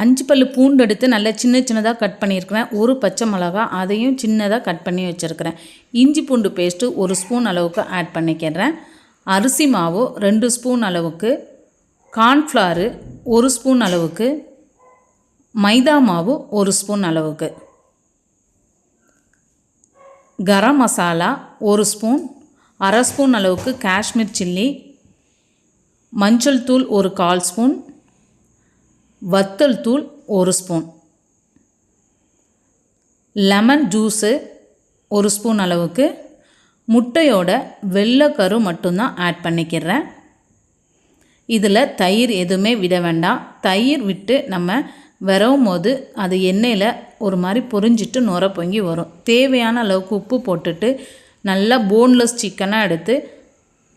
அஞ்சு பல்லு பூண்டு எடுத்து நல்லா சின்ன சின்னதாக கட் பண்ணியிருக்கிறேன். ஒரு பச்சை மிளகா அதையும் சின்னதாக கட் பண்ணி வச்சுருக்கிறேன். இஞ்சி பூண்டு பேஸ்ட்டு ஒரு ஸ்பூன் அளவுக்கு ஆட் பண்ணிக்கிறேன். அரிசி மாவு ரெண்டு ஸ்பூன் அளவுக்கு கார்ன்ஃப்ளாரு ஒரு ஸ்பூன் அளவுக்கு மைதா மாவு ஒரு ஸ்பூன் அளவுக்கு கரம் மசாலா ஒரு ஸ்பூன் அரை ஸ்பூன் அளவுக்கு காஷ்மீர் சில்லி மஞ்சள் தூள் ஒரு கால் ஸ்பூன் வத்தல் தூள் ஒரு ஸ்பூன். லெமன் ஜூஸு ஒரு ஸ்பூன் அளவுக்கு. முட்டையோட வெள்ளைக்கரு மட்டும்தான் ஆட் பண்ணிக்கிறேன். இதில் தயிர் எதுவுமே விட வேண்டாம். தயிர் விட்டு நம்ம விரவும் போது அது எண்ணெயில் ஒரு மாதிரி பொரிஞ்சிட்டு நுர பொங்கி வரும். தேவையான அளவுக்கு உப்பு போட்டுட்டு நல்லா போன்லெஸ் சிக்கனாக எடுத்து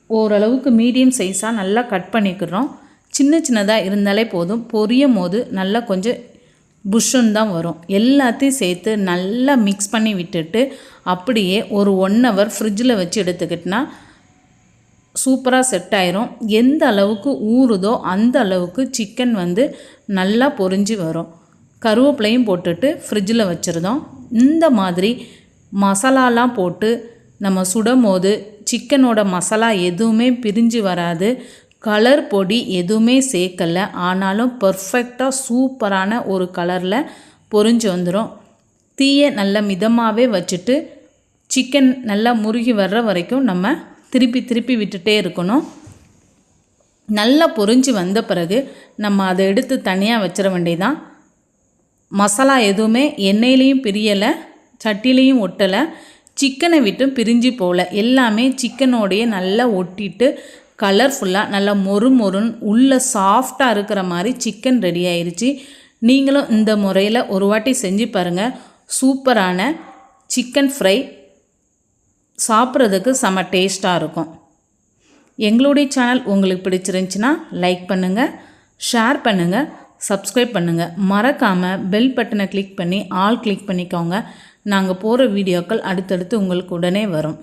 ஓரளவுக்கு மீடியம் சைஸாக நல்லா கட் பண்ணிக்கிறோம். சின்ன சின்னதாக இருந்தாலே போதும். பொரியும் போது நல்லா கொஞ்சம் புஷ்ஷுன்னு தான் வரும். எல்லாத்தையும் சேர்த்து நல்லா மிக்ஸ் பண்ணி விட்டுட்டு அப்படியே ஒரு ஒன் ஹவர் ஃப்ரிட்ஜில் வச்சு எடுத்துக்கிட்டினா சூப்பராக செட் ஆயிரும். எந்த அளவுக்கு ஊறுதோ அந்த அளவுக்கு சிக்கன் வந்து நல்லா பொரிஞ்சு வரும். கருவேப்பிலையும் போட்டுட்டு ஃப்ரிட்ஜில் வச்சுருந்தோம். இந்த மாதிரி மசாலாலாம் போட்டு நம்ம சுடும் போது சிக்கனோட மசாலா எதுவுமே பிரிஞ்சு வராது. கலர் பொடி எதுவுமே சேர்க்கலை. ஆனாலும் பர்ஃபெக்டாக சூப்பரான ஒரு கலரில் பொரிஞ்சு வந்துடும் தீயை நல்ல மிதமாகவே வச்சுட்டு சிக்கன் நல்லா முருகி வர்ற வரைக்கும் நம்ம திருப்பி திருப்பி விட்டுட்டே இருக்கணும். நல்லா பொரிஞ்சு வந்த பிறகு நம்ம அதை எடுத்து தனியாக வச்சிட வேண்டியதான் மசாலா எதுவுமே எண்ணெயிலையும் பிரியலை சட்டிலையும் ஒட்டலை. சிக்கனை விட்டும் பிரிஞ்சு போகல எல்லாமே சிக்கனோடையே நல்லா ஒட்டிட்டு கலர்ஃபுல்லாக நல்லா மொறு மொறுன்னு உள்ளே சாஃப்டாக இருக்கிற மாதிரி சிக்கன் ரெடி ஆயிடுச்சு நீங்களும் இந்த முறையில் ஒரு வாட்டி செஞ்சு பாருங்கள் சூப்பரான சிக்கன் ஃப்ரை சாப்பிட்றதுக்கு செம டேஸ்ட்டாக இருக்கும். எங்களுடைய சேனல் உங்களுக்கு பிடிச்சிருந்துச்சின்னா லைக் பண்ணுங்கள் ஷேர் பண்ணுங்கள் சப்ஸ்கிரைப் பண்ணுங்கள் மறக்காமல் பெல் பட்டனை கிளிக் பண்ணி ஆல் கிளிக் பண்ணிக்கோங்க. நாங்கள் போகிற வீடியோக்கள் அடுத்தடுத்து உங்களுக்கு உடனே வரும்.